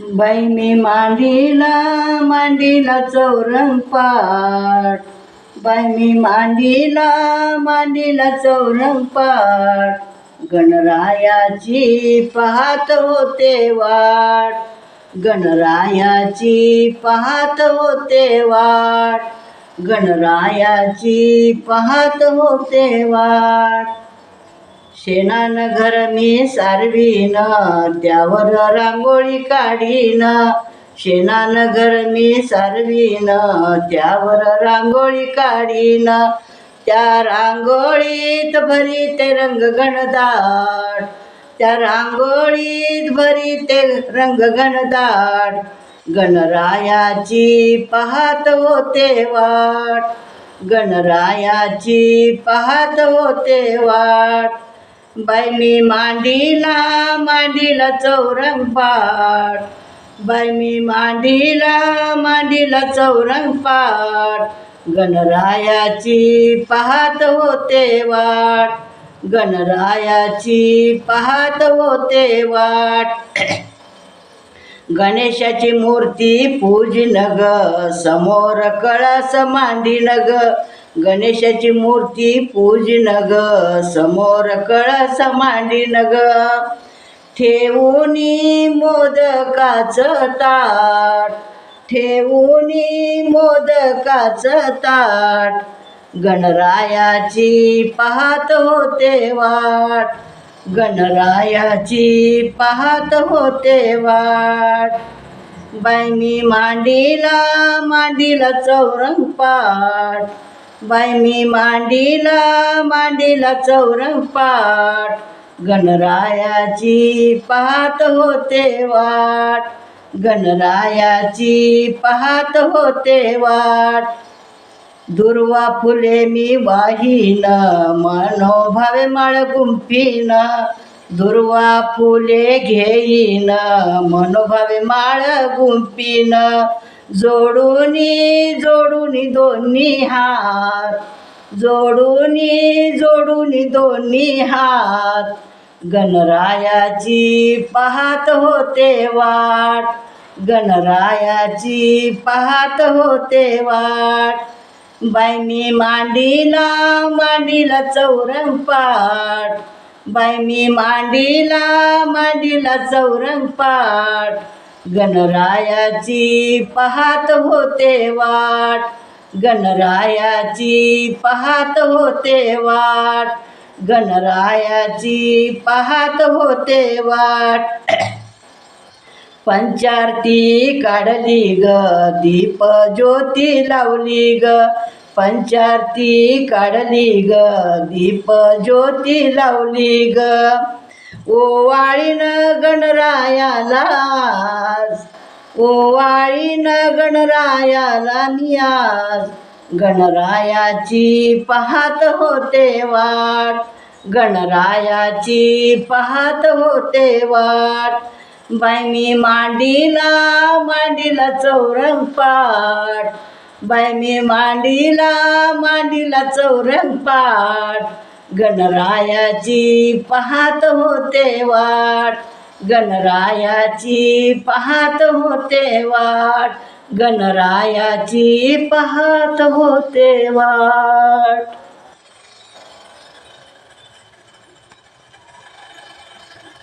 बाई मी मांडीला मांडीला चौरंग पाट बाई मी मांडीला मांडीला चौरंग पाट गणरायाची पाहत होते वाट. गणरायाची पाहत होते वाट. गणरायाची पाहत होते वाट. शेणानं घर मी सारवीन त्यावर रांगोळी काढीन. शेणानं घर मी सारवीन त्यावर रांगोळी काढीन. त्या रांगोळीत भरी ते रंग गणदाट त्या रांगोळीत भरी ते रंग गणदाट गणरायाची पाहत होते वाट. गणरायाची पाहत होते वाट. बाई मी मांडीला मांडीला चौरंग पाट बाई मी मांडीला मांडीला चौरंग पाट गणरायाची पाहत होते वाट. गणरायाची पाहत होते वाट. गणेशाची मूर्ती पूजन ग समोर कळस मांडी ग गणेशाची मूर्ती पूजन नग समोर कळस मांडीन नग ठेवूनी मोदकाचं ताट ठेवूनी मोदकाचं ताट. गणरायाची पाहत होते वाट गणरायाची पाहत होते वाट. बाई मी मांडीला मांडीला चौरंग पाट बाई मी मांडीला मांडीला चौरंगपाठ गणरायाची पाहत होते वाट. गणरायाची पाहत होते वाट. दुर्वा फुले मी वाहीन मनोभावे माळ गुंफीन दुर्वा फुले घेईन मनोभावे माळ गुंफीन जोडूनी जोडूनी दोन्ही हात. जोडूनी जोडूनी दोन्ही हात. गणरायाची पाहत होते वाट. गणरायाची पाहत होते वाट. बाई मी मांडीला मांडीला चौरंग पाट बाई मी मांडीला मांडीला चौरंग पाट गणरायाची पाहत होते वाट. गणरायाची पाहत होते वाट. गणरायाची पाहत होते वाट. पंचारती काढली ग दीप ज्योती लावली ग. पंचारती काढली ग दीप ज्योती लावली ग. ओवाळीन गणरायाला ओवाळीनं गणरायाला नियाज. गणरायाची पाहत होते वाट. गणरायाची पाहत होते वाट. बाई मी मांडीला मांडीला चौरंग पाट बाई मी मांडीला मांडीला चौरंग पाट गणरायाची पाहत होते वाट. गणरायाची पाहत होते वाट. गणरायाची पाहत होते वाट.